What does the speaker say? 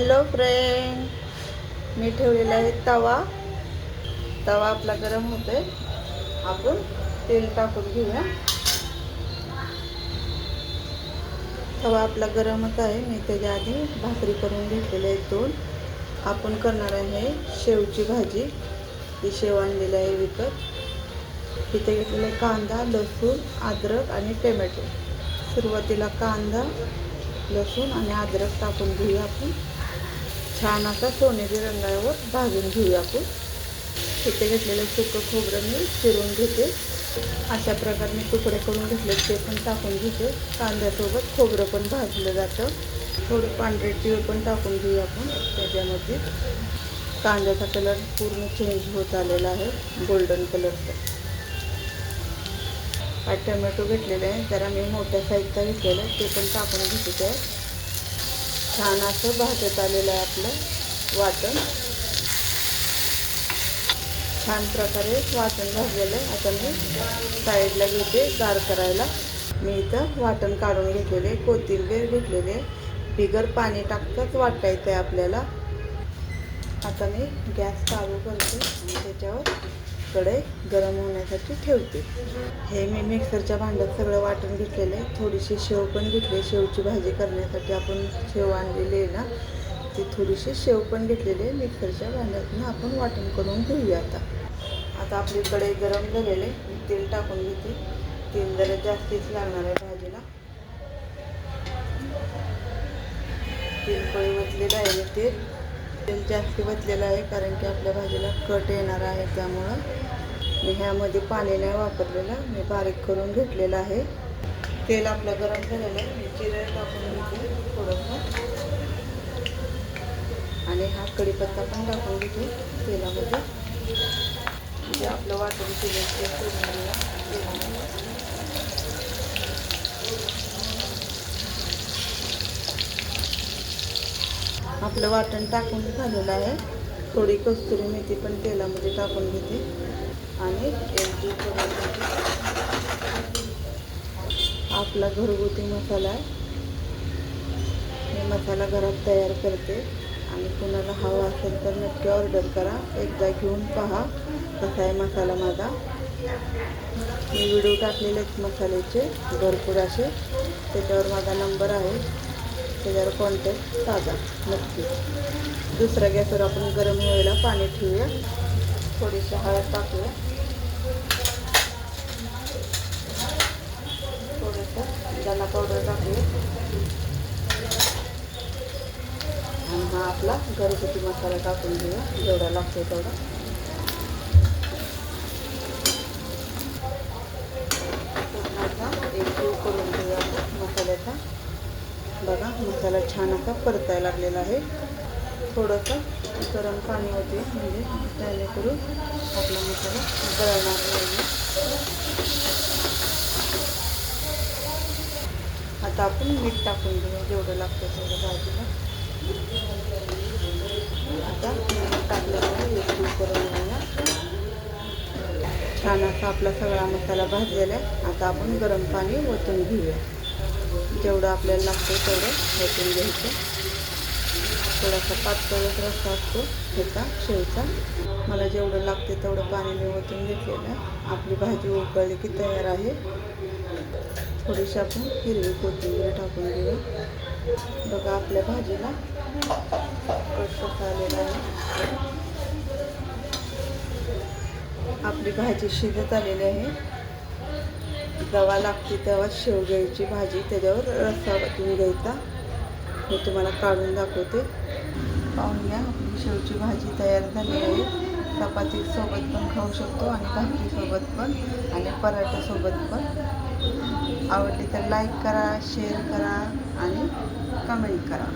Hello friend मी ठेवलेला आहे तवा. तवा आपला गरम होतोय. आपण तेल टाकून घेऊया. तवा आपला गरमच आहे. मी त्याच्या आधी भाकरी करून घेतलेली आहे दोन. आपण करणार आहे शेवची भाजी. ही शेव आणलेली आहे विकत. तिथे घेतलेला आहे कांदा लसूण अद्रक आणि टोमॅटो. सुरुवातीला कांदा लसूण आणि अद्रक टाकून घेऊया आपण. छान असा सोनेरी रंगावर भाजून घेऊया आपण. तिथे घेतलेलं सुकं खोबरं मी चिरून घेते. अशा प्रकारे मी तुकडे करून घेतले ते पण टाकून घेते. कांद्यासोबत खोबरं पण भाजलं जातं. थोडं पांढरे तीळ पण टाकून घेऊ आपण त्याच्यामध्ये. कांद्याचा कलर पूर्ण चेंज होत आलेला आहे गोल्डन कलरचा हा टोमॅटो घेतलेला आहे जरा मी मोठ्या साईजचा घेतलेला आहे ते पण टाकून घेते त्या छान असं भाजत आलेलं आहे आपलं वाटण. छान प्रकारे वाटण भाजलेलं आहे. आता मी साईडला घेते गार करायला. मी इथं वाटण काढून घेतलेले कोथिंबीर घेतलेले बिगर पाणी टाकताच वाटायचं आहे आपल्याला. आता मी गॅस चालू करते. आणि त्याच्यावर कढई गरम होण्यासाठी ठेवते. हे मी मिक्सरच्या भांड्यात सगळं वाटून घेतलेलं आहे. थोडीशी शेव पण घेतली शेवची भाजी करण्यासाठी आपण शेव आणलेली आहे ना ती थोडीशी शेव पण घेतलेली आहे. मिक्सरच्या भांड्यातून आपण वाटण करून घेऊया आता. आता आपली कढई गरम झालेले तेल टाकून घेते. तेल जरा जास्तीच लागणार आहे भाजीला. तेल कळी वतलेलं आहे तेल. तेल जास्त वतलेलं आहे कारण की आपल्या भाजीला कट येणार आहे त्यामुळं मी ह्यामध्ये पाणी नाही वापरलेलं. मी बारीक करून घेतलेलं आहे. तेल आपलं गरम झालेलं आहे. मी जिरे टाकून घेते थोडंसं. आणि हा कढीपत्ता पण टाकून घेते तेलामध्ये. म्हणजे आपलं वाटून केलं ते तेलामध्ये आपलं वाटण टाकून झालेलं आहे. थोडी कस्तुरी मेथी पण तेलामध्ये टाकून घेते. आणि आपला घरगुती मसाला आहे. मी मसाला घरात तयार करते. आणि कुणाला हवा असेल तर नक्की ऑर्डर करा. एकदा घेऊन पहा कसा आहे मसाला माझा. मी व्हिडिओ टाकलेले आहेत मसाल्याचे. भरपूर असे. त्याच्यावर माझा नंबर आहे. त्याच्यावर कॉन्टॅक्ट साधा नक्की. दुसऱ्या गॅसवर आपण गरम व्हायला पाणी ठेवूया. थोडीशी हळद टाकूया. थोडंसं दाना पावडर टाकूया. आणि हा आपला घरगुती मसाला टाकून घेऊया. जेवढा लागतो तेवढा पूर्ण असा एक जीव करून घेऊया आपण मसाल्याचा बघा मसाला छान असा परतायला लागलेला आहे. थोडंसं गरम पाणी होते म्हणजे जेणेकरून आपला मसाला गळणार नाही. आता आपण मीठ टाकून घेऊ जेवढं लागतं तेवढं भाजीला आता मीठ टाकलेलं आहे एक करून छान असा आपला सगळा मसाला भाजलेला आहे. आता आपण गरम पाणी ओतून घेऊया. जेवढं आपल्याला लागतं तेवढं ओतून घ्यायचं. थोडासा पातळच रस्सा असतो ह्याचा शेवचा. मला जेवढं लागते तेवढं पाणी मी ओतून घेतलेलं. आपली भाजी उकळली की तयार आहे. थोडीशी आपण हिरवी कोथिंबीर टाकून घेऊया बघा आपल्या भाजीला कसा आलेला आहे. आपली भाजी शिजत आलेली आहे. रवा लागते तेव्हा शेवग्याची भाजी त्याच्यावर रस्सा वाटून घ्यायचा. मी तुम्हाला काढून दाखवते. पाहून घ्या आपली शेवची भाजी तयार झाली आहे. चपातीसोबत पण खाऊ शकतो आणि भाकरीसोबत पण आणि पराठ्यासोबत पण. आवडली तर लाईक करा शेअर करा आणि कमेंट करा.